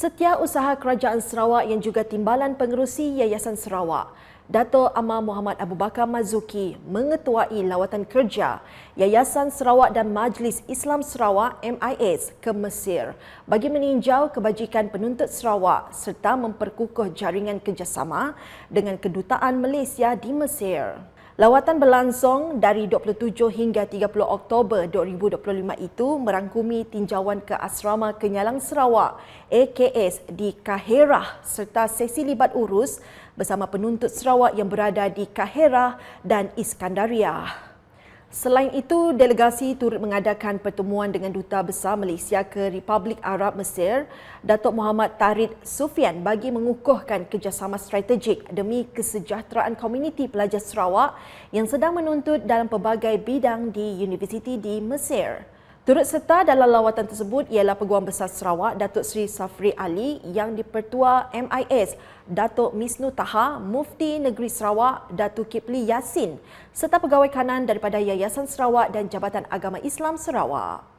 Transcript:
Setiausaha Kerajaan Sarawak yang juga Timbalan Pengerusi Yayasan Sarawak, Dato' Amar Muhammad Abu Bakar Mazuki mengetuai lawatan kerja Yayasan Sarawak dan Majlis Islam Sarawak MIS ke Mesir bagi meninjau kebajikan penuntut Sarawak serta memperkukuh jaringan kerjasama dengan kedutaan Malaysia di Mesir. Lawatan berlangsung dari 27 hingga 30 Oktober 2025 itu merangkumi tinjauan ke Asrama Kenyalang Sarawak AKS di Kaherah serta sesi libat urus bersama penuntut Sarawak yang berada di Kaherah dan Iskandaria. Selain itu, delegasi turut mengadakan pertemuan dengan Duta Besar Malaysia ke Republik Arab Mesir, Datuk Muhammad Tarid Sufian bagi mengukuhkan kerjasama strategik demi kesejahteraan komuniti pelajar Sarawak yang sedang menuntut dalam pelbagai bidang di universiti di Mesir. Turut serta dalam lawatan tersebut ialah Peguam Besar Sarawak Datuk Seri Safri Ali yang dipertua MIS Datuk Misnu Taha, Mufti Negeri Sarawak Datuk Kipli Yasin serta pegawai kanan daripada Yayasan Sarawak dan Jabatan Agama Islam Sarawak.